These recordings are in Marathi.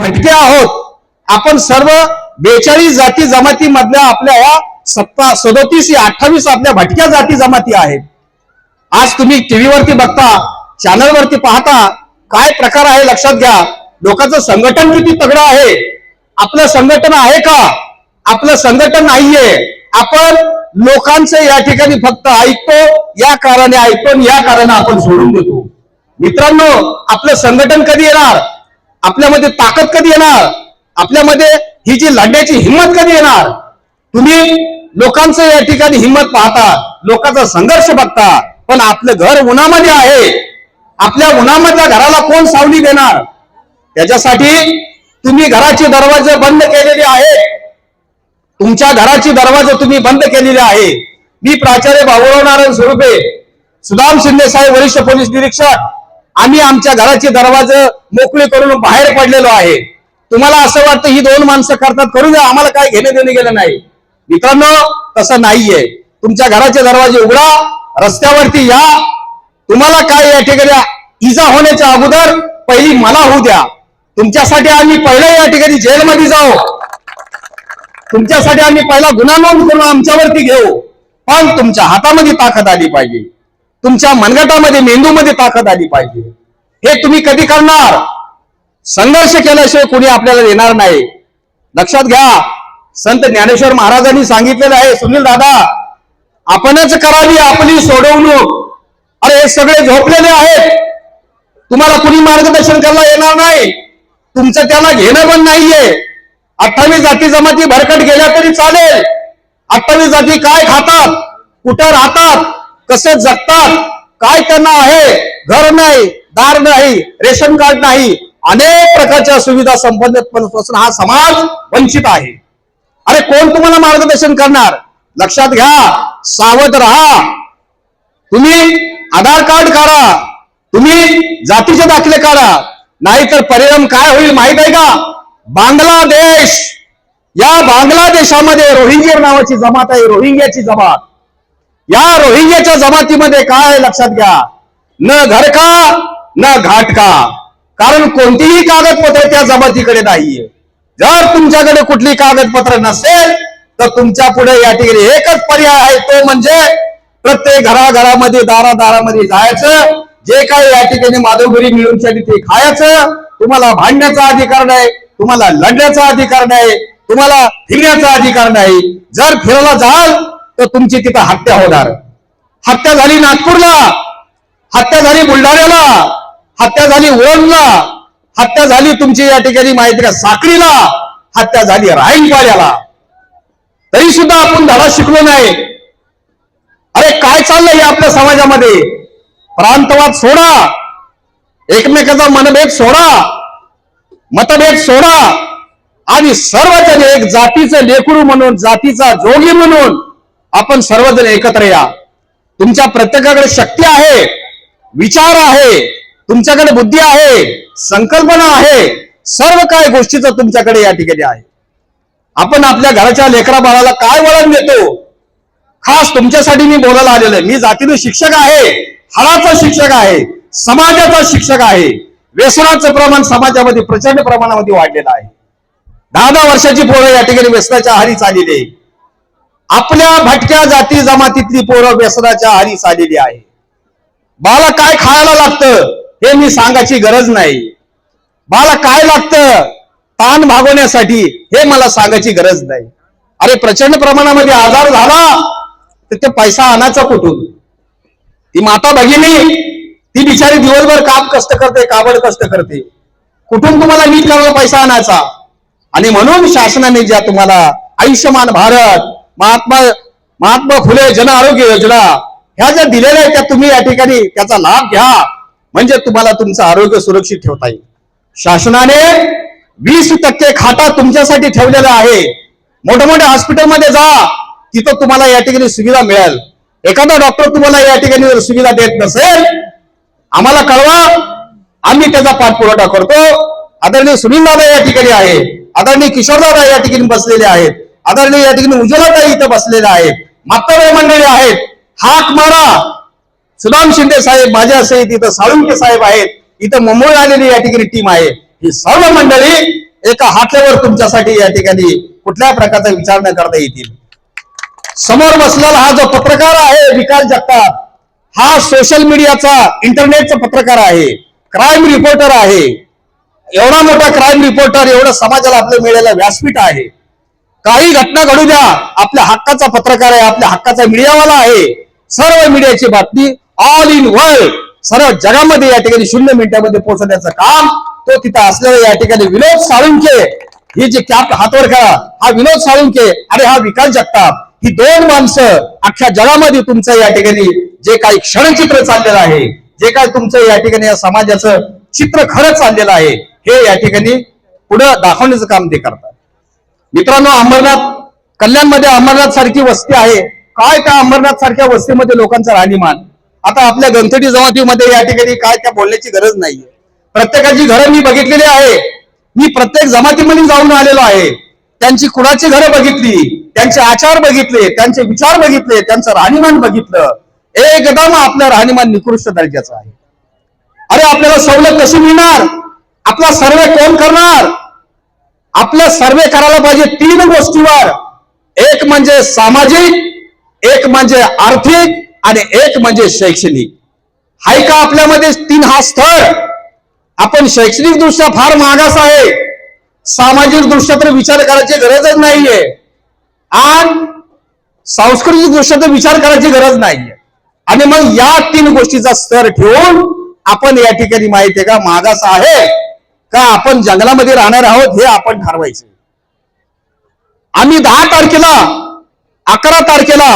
भटके आहोत. आपण सर्व बेचाळीस जाती जमाती मधल्या आपल्या या सत्ता सदोतीस या अठ्ठावीस आपल्या भटक्या जाती जमाती आहेत. आज तुम्ही टीव्हीवरती बघता चॅनलवरती पाहता काय प्रकार आहे लक्षात घ्या. लोकांचं संघटन किती तगडं आहे? आपलं संघटन आहे का? आपलं संघटन नाहीये. आपण लोकांचं या ठिकाणी फक्त ऐकतो या कारणे ऐकतो आणि या कारणे आपण सोडून देतो. मित्रांनो आपलं संघटन कधी येणार? आपल्यामध्ये ताकद कधी येणार? आपल्यामध्ये ही जी लढण्याची हिंमत कधी येणार? तुम्ही लोकांचं या ठिकाणी हिंमत पाहता लोकांचा संघर्ष बघता पण आपलं घर उन्हामध्ये आहे. आपल्या उन्हामधल्या घराला कोण सावली देणार? त्याच्यासाठी तुम्ही घराचे दरवाजे बंद केलेले आहेत. तुमच्या घराची दरवाजे तुम्ही बंद केलेले आहे मी प्राचार्य बाबुराव नारायण स्वरूपे सुदाम शिंदे साहेब वरिष्ठ पोलीस निरीक्षक आम्ही आमच्या घराचे दरवाजे मोकळे करून बाहेर पडलेलो आहे. तुम्हाला असं वाटतं ही दोन माणसं करतात करू द्या आम्हाला काय घेणं देणं गेलं नाही. मित्रांनो तसं नाहीये. तुमच्या घराचे दरवाजे उघडा रस्त्यावरती या. तुम्हाला काय या ठिकाणी इजा होण्याच्या अगोदर पहिली मला होऊ द्या. तुमच्यासाठी आम्ही पहिलं या ठिकाणी जेलमध्ये जाऊ. तुमच्यासाठी आम्ही पहिला गुन्हा नोंद करून आमच्यावरती घेऊ. पण तुमच्या हातामध्ये ताकद आली पाहिजे. तुमच्या मनगटामध्ये मेंदूमध्ये ताकद आली पाहिजे. हे तुम्ही कधी करणार? संघर्ष केल्याशिवाय कोणी आपल्याला देणार नाही. लक्षात घ्या संत ज्ञानेश्वर महाराजांनी सांगितलेलं आहे सुनील दादा आपणच करावी आपली सोडवणूक. अरे हे सगळे झोपलेले आहेत. तुम्हाला कुणी मार्गदर्शन करायला येणार नाही. तुमचं त्याला घेणं पण नाहीये. अठ्ठावीस जाती जमाती भरकट गेल्या तरी चालेल. अठ्ठावीस जाती काय खातात? कुठं राहतात? कसे जगतात? काय त्यांना आहे? घर नाही दार नाही रेशन कार्ड नाही. अनेक प्रकारच्या सुविधा संबंधित हा समाज वंचित आहे. अरे कोण तुम्हाला मार्गदर्शन करणार? लक्षात घ्या सावध राहा. तुम्ही आधार कार्ड काढा. तुम्ही जातीचे दाखले काढा. नाहीतर परिणाम काय होईल माहीत आहे का? बांगलादेश. या बांगलादेशामध्ये रोहिंग्या नावाची जमात आहे रोहिंग्याची जमात. या रोहिंग्याच्या जमातीमध्ये काय लक्षात घ्या. न घर का न घाट का कारण कोणतीही कागदपत्र त्या जमातीकडे नाहीये. जर तुमच्याकडे कुठली कागदपत्र नसेल तर तुमच्यापुढे या ठिकाणी एकच पर्याय आहे तो म्हणजे प्रत्येक घराघरामध्ये दारादारामध्ये जायचं. जे काही या ठिकाणी माधवगिरी मिळून ते खायचं. तुम्हाला भांडण्याचा अधिकार नाही तुम्हाला लढण्याचा अधिकार नाही तुम्हाला फिरण्याचा अधिकार नाही. जर फिरायला जाल तर तुमची तिथं हत्या होणार. हत्या झाली नागपूरला. हत्या झाली बुलढाण्याला. हत्या झाली ओळणला हत्या झाली तुमची या ठिकाणी माहिती का साखरीला हत्या झाली राईनपाड्याला तरी सुद्धा आपण धडा शिकलो नाही. अरे काय चाललंय आपल्या समाजामध्ये? प्रांतवाद सोडा. एकमेकाचा मनभेद सोडा. मतभेद सोडा. आणि सर्वजण एक जातीचं लेकरू म्हणून जातीचा जोगी म्हणून आपण सर्वजण एकत्र या. तुमच्या प्रत्येकाकडे शक्ती आहे विचार आहे तुमच्याकडे बुद्धी आहे संकल्पना आहे सर्व काय गोष्टीचं तुमच्याकडे या ठिकाणी आहे. आपण आपल्या घराच्या लेकरा बाळाला काय वळण देतो? खास तुमच्यासाठी मी बोलायला आलेलो आहे. मी जातीने शिक्षक आहे हळाचा शिक्षक आहे समाजाचा शिक्षक आहे. व्यसनाचं प्रमाण समाजामध्ये प्रचंड प्रमाणामध्ये वाढलेलं आहे. दहा दहा वर्षाची पोरं या ठिकाणी व्यसनाच्या आहारी चाललेली आहे. आपल्या भटक्या जाती जमातीतली पोरं व्यसनाच्या आहारी आलेली आहे. बाला काय खायला लागतं हे मी सांगायची गरज नाही. बाला काय लागतं? ताण भागवण्यासाठी हे मला सांगायची गरज नाही. अरे प्रचंड प्रमाणामध्ये आजार झाला तर ते पैसा आणायचा कुठून? ती माता भगिनी ती बिचारी दिवसभर काम कष्ट करते काबड कष्ट करते. कुठून तुम्हाला नीट करायला पैसा आणायचा? आणि म्हणून शासनाने ज्या तुम्हाला आयुष्यमान भारत महात्मा महात्मा फुले जन आरोग्य योजना ह्या ज्या दिलेल्या आहेत त्या तुम्ही या ठिकाणी त्याचा लाभ घ्या. म्हणजे तुम्हाला तुमचं आरोग्य सुरक्षित ठेवता येईल. शासनाने वीस टक्के खाटा तुमच्यासाठी ठेवलेला आहे मोठ्या मोठ्या हॉस्पिटलमध्ये जा तिथं तुम्हाला या ठिकाणी सुविधा मिळेल. एखादा डॉक्टर तुम्हाला या ठिकाणी जर सुविधा देत नसेल आम्हाला कळवा आम्ही त्याचा पाठपुरवठा करतो. आदरणीय सुनील दादा या ठिकाणी आहे आदरणीय किशोर दादा या ठिकाणी बसलेले आहेत. आदरणीय या ठिकाणी उज्ज्वलाताई इथं बसलेल्या आहेत. मातव्य मंडळी आहेत. हाक मारा. सुदाम शिंदे साहेब माझ्या सहित इथं साळुंके साहेब आहेत. इथं मुंबई आलेली या ठिकाणी टीम आहे. ही सर्व मंडळी एका हाकेवर तुमच्यासाठी या ठिकाणी कुठल्या प्रकारचा विचार न करता येतील. समोर बसलेला हा जो पत्रकार आहे विकास जगताप हा सोशल मीडियाचा इंटरनेटचा पत्रकार आहे. क्राईम रिपोर्टर आहे. एवढा मोठा क्राईम रिपोर्टर एवढं समाजाला आपलं मिळालेलं व्यासपीठ आहे. काही घटना घडू द्या. आपल्या हक्काचा पत्रकार आहे आपल्या हक्काचा मीडियावाला आहे. सर्व मीडियाची बातमी ऑल इन वर्ल्ड सर्व जगामध्ये या ठिकाणी शून्य मिनिटामध्ये पोहोचवण्याचं काम तो तिथं असलेला या ठिकाणी विनोद साळुंके ही जे कॅप हातवर करा हा विनोद साळुंके आणि हा विकास जगताप. ही दोन माणसं अख्ख्या जगामध्ये तुमचं या ठिकाणी जे काही क्षणचित्र चाललेलं आहे जे काय तुमचं या ठिकाणी या समाजाचं चित्र खरं चाललेलं आहे हे या ठिकाणी पुढं दाखवण्याचं काम ते करतात. मित्रांनो अमरनाथ कल्याणमध्ये अमरनाथ सारखी वस्ती आहे. काय त्या अमरनाथ सारख्या वस्तीमध्ये लोकांचं राहणीमान? आता आपल्या गणथडी जमातीमध्ये या ठिकाणी काय त्या बोलण्याची गरज नाहीये. प्रत्येकाची घरं मी बघितलेली आहे. मी प्रत्येक जमातीमध्ये जाऊन आलेलो आहे. त्यांची कुणाची घरं बघितली? त्यांचे आचार बघितले त्यांचे विचार बघितले त्यांचं राहणीमान बघितलं. एकदम आपलं राहणीमान निकृष्ट दर्जाचं आहे. अरे आपल्याला सवलत कशी मिळणार? आपला सर्वे कोण करणार? आपलं सर्वे करायला पाहिजे तीन गोष्टीवर. एक म्हणजे सामाजिक एक म्हणजे आर्थिक आणि एक म्हणजे शैक्षणिक. हाय का आपल्यामध्ये तीन हा स्तर आपण शैक्षणिक दृष्ट्या फार मागास आहे. सामाजिक दृष्ट्या तर विचार करायची गरजच नाहीये. आणि सांस्कृतिक दृष्ट्या तर विचार करायची गरज नाहीये. आणि मग या तीन गोष्टीचा स्तर ठेवून आपण या ठिकाणी माहिती आहे का? मागास आहे. का आपण जंगलामध्ये राहणार आहोत हे आपण ठरवायचे. आम्ही दहा तारखेला अकरा तारखेला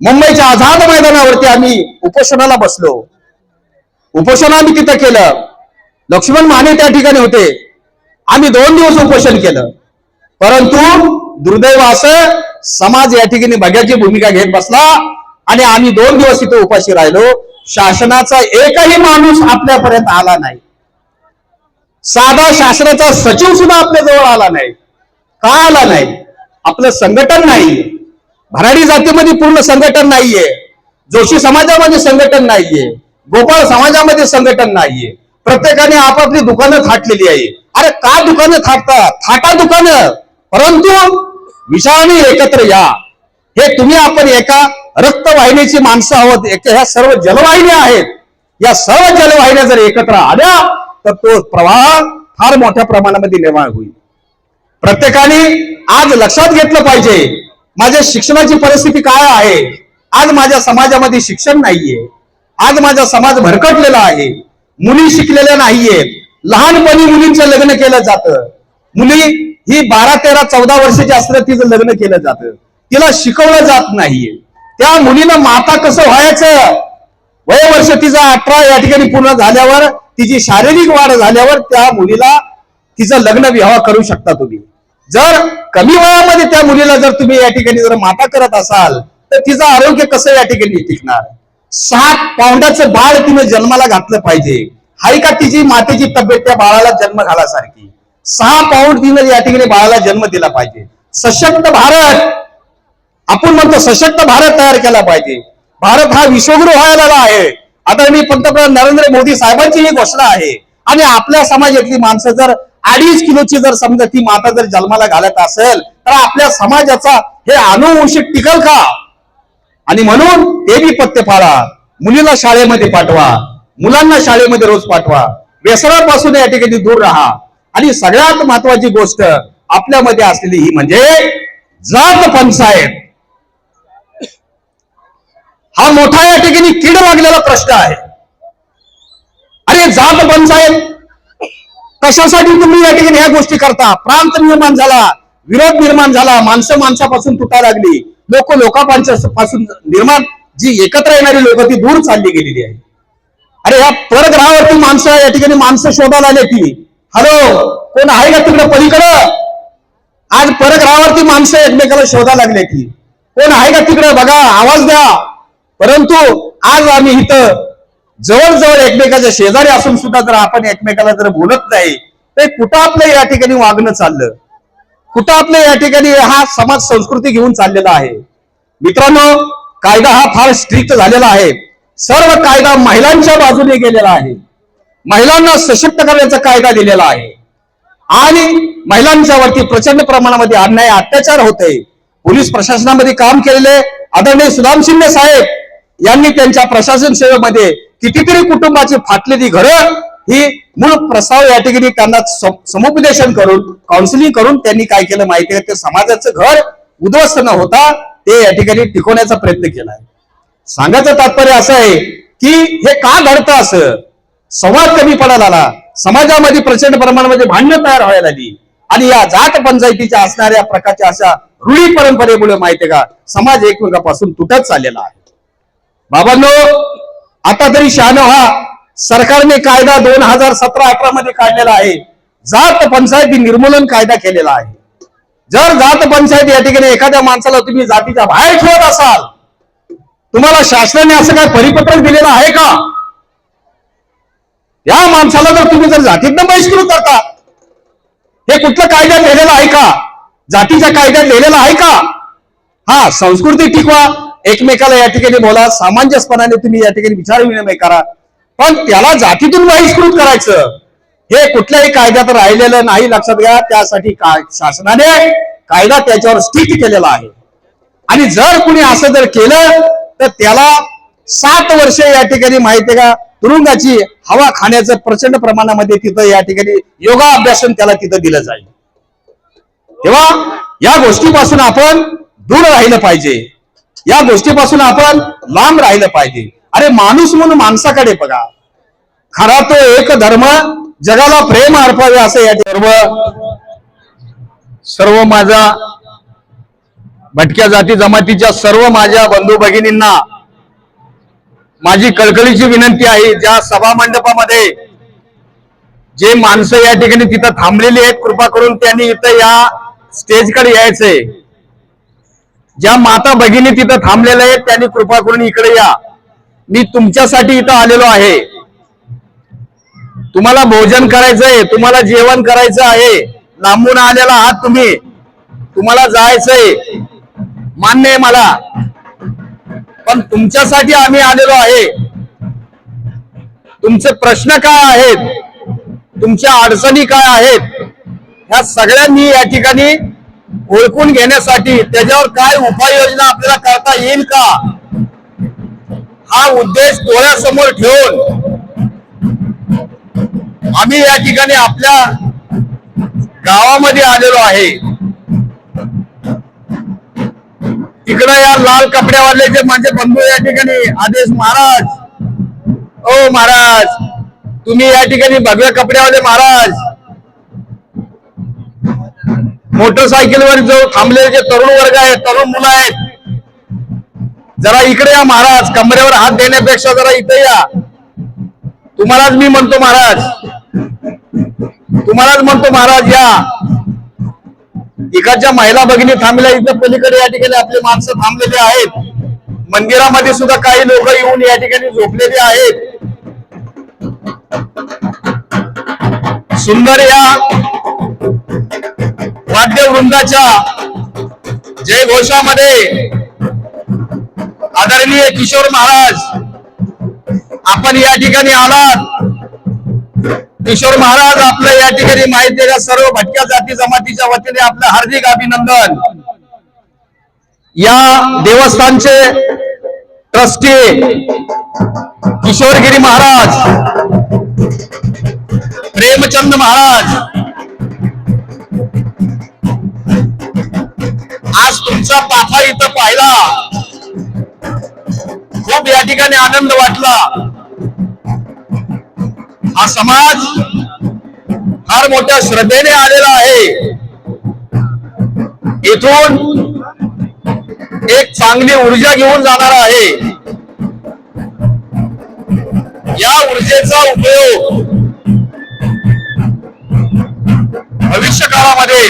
मुंबईच्या आझाद मैदानावरती आम्ही उपोषणाला बसलो. उपोषण आम्ही तिथं केलं. लक्ष्मण माने त्या ठिकाणी होते. आम्ही दोन दिवस उपोषण केलं. परंतु दुर्दैव असं समाज या ठिकाणी बघ्याची भूमिका घेत बसला आणि आम्ही दोन दिवस इथे उपाशी राहिलो. शासनाचा एकही माणूस आपल्यापर्यंत आला नाही. साधा शासनाचा सचिव सुद्धा आपल्या जवळ आला नाही. का आला नाही? आपलं संघटन नाहीये. भराडी जातीमध्ये पूर्ण संघटन नाहीये. जोशी समाजामध्ये संघटन नाहीये. गोपाळ समाजामध्ये संघटन नाहीये. प्रत्येकाने आपापली दुकानं थाटलेली आहे. अरे का दुकानं थाटतात थाटा दुकानं. परंतु विषयाने एकत्र या. हे तुम्ही आपण एका रक्तवाहिनीची माणसं आहोत. एक ह्या सर्व जलवाहिन्या आहेत. या सर्व जलवाहिन्या जर एकत्र आल्या तर तो प्रवाह फार मोठ्या प्रमाणामध्ये निर्माण होईल. प्रत्येकाने आज लक्षात घेतलं पाहिजे माझ्या शिक्षणाची परिस्थिती काय आहे? आज माझ्या समाजामध्ये शिक्षण नाहीये. आज माझा समाज भरकटलेला आहे. मुली शिकलेल्या नाहीयेत लहानपणी मुलींचं लग्न केलं जातं. मुली ही बारा तेरा चौदा वर्षाची असलं तिचं लग्न केलं जातं. तिला शिकवलं जात नाहीये. त्या मुलीनं माता कसं व्हायचं? वय वर्ष अठरा या ठिकाणी पूर्ण झाल्यावर तिची शारीरिक वाढ झाल्यावर त्या मुलीला तिचं लग्न विवाह करू शकता तुम्ही. जर कमी वयामध्ये त्या मुलीला जर तुम्ही या ठिकाणी जर माता करत असाल तर तिचं आरोग्य कसं या ठिकाणी टिकणार? सात पावंडाचं बाळ तिने जन्माला घातलं पाहिजे. हाय का तिची मातेची तब्येत त्या बाळाला जन्म घालासारखी सहा पाऊंड तिने या ठिकाणी बाळाला जन्म दिला पाहिजे. सशक्त भारत! आपण म्हणतो सशक्त भारत तयार केला पाहिजे. भारत हा विश्वगुरु व्हायला आहे. आता मी पंतप्रधान नरेंद्र मोदी साहेबांची ही घोषणा आहे. आणि आपल्या समाजातली माणसं जर अडीच किलोची जर समजा ती माता जर जन्माला घालत असेल तर आपल्या समाजाचा हे अनुवंशिक टिकल का? आणि म्हणून ते बी पत्ते पाळा. मुलीला शाळेमध्ये पाठवा. मुलांना शाळेमध्ये रोज पाठवा. व्यसनापासून या ठिकाणी दूर राहा. आणि सगळ्यात महत्वाची गोष्ट आपल्यामध्ये असलेली ही म्हणजे जात पंचायत. हा मोठा या ठिकाणी कीड लागलेला प्रश्न आहे. अरे जात पंचायत कशासाठी तुम्ही या ठिकाणी ह्या गोष्टी करता? प्रांत निर्माण झाला विरोध निर्माण झाला माणसं माणसापासून तुटा लागली लोक लोकांपासून निर्माण जी एकत्र येणारी लोक ती दूर चालली गेलेली आहे. अरे या परग्रहावरती माणसं या ठिकाणी माणसं शोधायला आले ती हॅलो कोण आहे का तिकडे पलीकडं? आज परग्रहावरती माणसं एकमेकाला शोधायला लागले की कोण आहे का तिकडे? बघा आवाज द्या. परंतु आज आम्ही इथं जवळजवळ एकमेकाच्या शेजारी असून सुद्धा जर आपण एकमेकाला जर बोलत नाही तर कुठं आपलं या ठिकाणी वागणं चाललं? कुठं आपलं या ठिकाणी हा समाज संस्कृती घेऊन चाललेला आहे? मित्रांनो कायदा हा फार स्ट्रिक्ट झालेला आहे. सर्व कायदा महिलांच्या बाजूने गेलेला आहे. महिलांना सशक्त करण्याचा कायदा दिलेला आहे. आणि महिलांच्या वरती प्रचंड प्रमाणामध्ये अन्याय अत्याचार होते. पोलीस प्रशासनामध्ये काम केलेले आदरणीय सुदाम शिंदे साहेब यांनी त्यांच्या प्रशासन सेवेमध्ये कितीतरी कुटुंबाची फाटलेली घरं ही मूळ प्रस्ताव या ठिकाणी त्यांना समुपदेशन करून काउन्सिलिंग करून त्यांनी काय केलं माहिती आहे ते समाजाचं घर उद्ध्वस्त न होता ते या ठिकाणी टिकवण्याचा प्रयत्न केला आहे. सांगायचं तात्पर्य असं आहे की हे का घडतं असं? संवाद कमी पडायला आला. समाजामध्ये प्रचंड प्रमाणामध्ये भांडणं तयार व्हायला लागली. आणि या जात पंचायतीच्या असणाऱ्या प्रकारच्या अशा रूढी परंपरेमुळे माहितीये का? समाज एकमेकापासून तुटत चाललेला आहे. बाबांनो आता तरी शहाणं व्हा. सरकारने कायदा दोन हजार सतरा अठरा मध्ये काढलेला आहे. जात पंचायती निर्मूलन कायदा केलेला आहे. जर जात पंचायत या ठिकाणी एखाद्या माणसाला तुम्ही जातीच्या बाहेर ठेवत असाल तुम्हाला शासनाने असं काय परिपत्रक दिलेलं आहे का? या माणसाला जर तुम्ही जर जातीतनं बहिष्कृत करता हे कुठलं कायद्यात लिहिलेलं आहे का? जातीच्या कायद्यात लिहिलेलं आहे का? हा संस्कृती टिकवा. एकमेकाला या ठिकाणी बोला सामंजस्यपणाने तुम्ही या ठिकाणी विचार विनिमय करा. पण त्याला जातीतून बहिष्कृत करायचं. हे कुठल्याही कायद्यात राहिलेलं नाही लक्षात घ्या. त्यासाठी काय शासनाने कायदा त्याच्यावर स्थित केलेला आहे. आणि जर कुणी असं जर केलं तर त्याला सात वर्ष या ठिकाणी माहिती का? तुरुंगाची हवा खाण्याचं प्रचंड प्रमाणामध्ये तिथं या ठिकाणी योगा अभ्यासन त्याला तिथं दिलं जाईल. तेव्हा या गोष्टीपासून आपण दूर राहिलं पाहिजे. या गोष्टीपासून आपण लांब राहिलं पाहिजे. अरे माणूस म्हणून माणसाकडे बघा. खरा तो एक धर्म जगाला प्रेम अर्पावे असं या सर्व सर्व माझा भटक्या जाती जमातीच्या सर्व माझ्या बंधू भगिनींना माझी कळकळीची विनंती आहे ज्या सभा मंडपामध्ये जे माणसं या ठिकाणी तिथं थांबलेली आहेत कृपा करून त्यांनी इथं या स्टेजकडे यायचंय. ज्या माता भगिनी तिथं थांबलेल्या आहेत त्यांनी कृपा करून इकडे या. मी तुमच्यासाठी इथं आलेलो आहे. तुम्हाला भोजन करायचंय तुम्हाला जेवण करायचं आहे. लांबून आलेला आहात तुम्ही. तुम्हाला जायचंय. मान्य आहे मला. पण तुमच्यासाठी आम्ही आलेलो आहे. तुमचे प्रश्न काय आहेत? तुमच्या अडचणी काय आहेत? ह्या सगळ्यांनी या ठिकाणी ओळखून घेण्यासाठी त्याच्यावर काय उपाययोजना आपल्याला करता येईल का? हा उद्देश डोळ्यासमोर ठेवून आम्ही या ठिकाणी आपल्या गावामध्ये आलेलो आहे. तिकडं या लाल कपड्यावाले जे माझे बंधू या ठिकाणी आदेश महाराज. ओ महाराज तुम्ही या ठिकाणी भगव्या कपड्यावाले महाराज मोटरसायकलवर जो थांबलेले जे तरुण वर्ग आहेत तरुण मुलं आहेत जरा इकडे या महाराज कमरेवर हात देण्यापेक्षा जरा इथे या. तुम्हालाच मी म्हणतो महाराज तुम्हालाच म्हणतो महाराज या. इकडच्या महिला भगिनी थांबल्या इथं पलीकडे या ठिकाणी आपले माणसं थांबलेले आहेत. मंदिरामध्ये सुद्धा काही लोक येऊन या ठिकाणी झोपलेले आहेत. सुंदर या वाद्यवृंदाच्या जय घोषामध्ये आदरणीय किशोर महाराज आपण या ठिकाणी आलात. किशोर महाराज आपलं या ठिकाणी माहिती का सर्व भटक्या जाती जमातीच्या वतीने आपलं हार्दिक अभिनंदन. या देवस्थानचे ट्रस्टी किशोरगिरी महाराज प्रेमचंद महाराज आज तुमचा पाफा इथं पाहिला. खूप या ठिकाणी आनंद वाटला. हा समाज फार मोठ्या श्रद्धेने आलेला आहे. इथून एक चांगली ऊर्जा घेऊन जाणार आहे. या ऊर्जेचा उपयोग भविष्य काळामध्ये